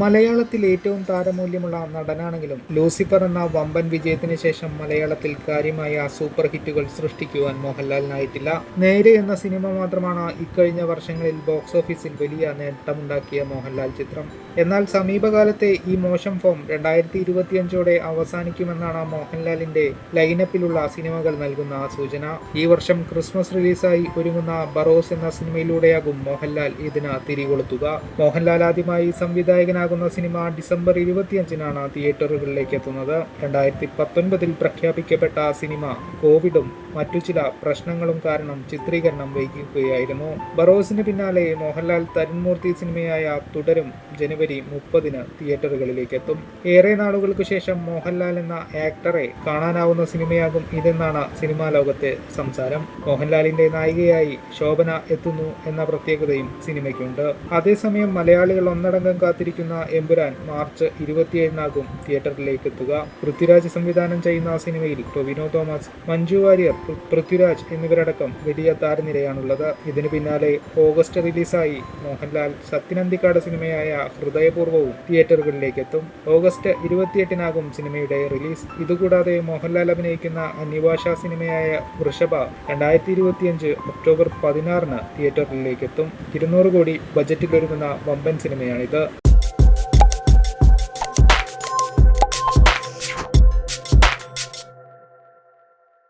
മലയാളത്തിൽ ഏറ്റവും താരമൂല്യമുള്ള നടനാണെങ്കിലും ലൂസിഫർ എന്ന വമ്പൻ വിജയത്തിന് ശേഷം മലയാളത്തിൽ കാര്യമായ സൂപ്പർ ഹിറ്റുകൾ സൃഷ്ടിക്കുവാൻ മോഹൻലാലിനായിട്ടില്ല നേരെ എന്ന സിനിമ മാത്രമാണ് ഇക്കഴിഞ്ഞ വർഷങ്ങളിൽ ബോക്സ് ഓഫീസിൽ വലിയ നേട്ടമുണ്ടാക്കിയ മോഹൻലാൽ ചിത്രം. എന്നാൽ സമീപകാലത്തെ ഈ മോശം ഫോം രണ്ടായിരത്തി ഇരുപത്തിയഞ്ചോടെ അവസാനിക്കുമെന്നാണ് മോഹൻലാലിന്റെ ലൈനപ്പിലുള്ള സിനിമകൾ നൽകുന്ന സൂചന. ഈ വർഷം ക്രിസ്മസ് റിലീസായി ഒരുങ്ങുന്ന ബറോസ് എന്ന സിനിമയിലൂടെയാകും മോഹൻലാൽ ഇതിന് തിരികൊളുത്തുക. മോഹൻലാൽ ആദ്യമായി സംവിധായകനാകുന്ന സിനിമ ഡിസംബർ ഇരുപത്തിയഞ്ചിനാണ് തിയേറ്ററുകളിലേക്ക് എത്തുന്നത്. രണ്ടായിരത്തി പത്തൊൻപതിൽ പ്രഖ്യാപിക്കപ്പെട്ട സിനിമ കോവിഡും മറ്റു ചില പ്രശ്നങ്ങളും കാരണം ചിത്രീകരണം വൈകിക്കുകയായിരുന്നു. ബറോസിന് പിന്നാലെ മോഹൻലാൽ തരുൺമൂർത്തി സിനിമയായ തുടരും ജനുവരി മുപ്പതിന് തിയേറ്ററുകളിലേക്ക് എത്തും. ഏറെ നാളുകൾക്ക് ശേഷം മോഹൻലാൽ എന്ന ആക്ടറെ കാണാനാവുന്ന സിനിമയാകും ഇതെന്നാണ് സിനിമാ ലോകത്തെ സംസാരം. മോഹൻലാലിന്റെ നായികയായി ശോഭന എത്തുന്നു എന്ന പ്രത്യേകതയും സിനിമയ്ക്കുണ്ട്. അതേസമയം മലയാളികൾ ഒന്നടങ്കം കാത്തിരിക്കുന്ന എമ്പുരാൻ മാർച്ച് ഇരുപത്തിയേഴിനാകും തിയേറ്ററിലേക്ക് എത്തുക പൃഥ്വിരാജ് സംവിധാനം ചെയ്യുന്ന സിനിമയിൽ ടൊവിനോ തോമസ് മഞ്ജു വാര്യർ പൃഥ്വിരാജ് എന്നിവരടക്കം വലിയ താരനിരയാണുള്ളത്. ഇതിന് പിന്നാലെ ഓഗസ്റ്റ് റിലീസായി മോഹൻലാൽ സത്യനന്ദിക്കാട് സിനിമയായ ഹൃദയപൂർവവും തിയേറ്ററുകളിലേക്ക് എത്തും ഓഗസ്റ്റ് ഇരുപത്തിയെട്ടിനാകും സിനിമയുടെ റിലീസ്. ഇതുകൂടാതെ മോഹൻലാൽ അഭിനയിക്കുന്ന അന്യഭാഷാ സിനിമയായ വൃഷഭ രണ്ടായിരത്തി ഇരുപത്തിയഞ്ച് ഒക്ടോബർ പതിനാറിന് തിയേറ്ററിലേക്ക് എത്തും ഇരുന്നൂറ് കോടി ബജറ്റിലൊരുങ്ങുന്ന വമ്പൻ സിനിമയാണിത്.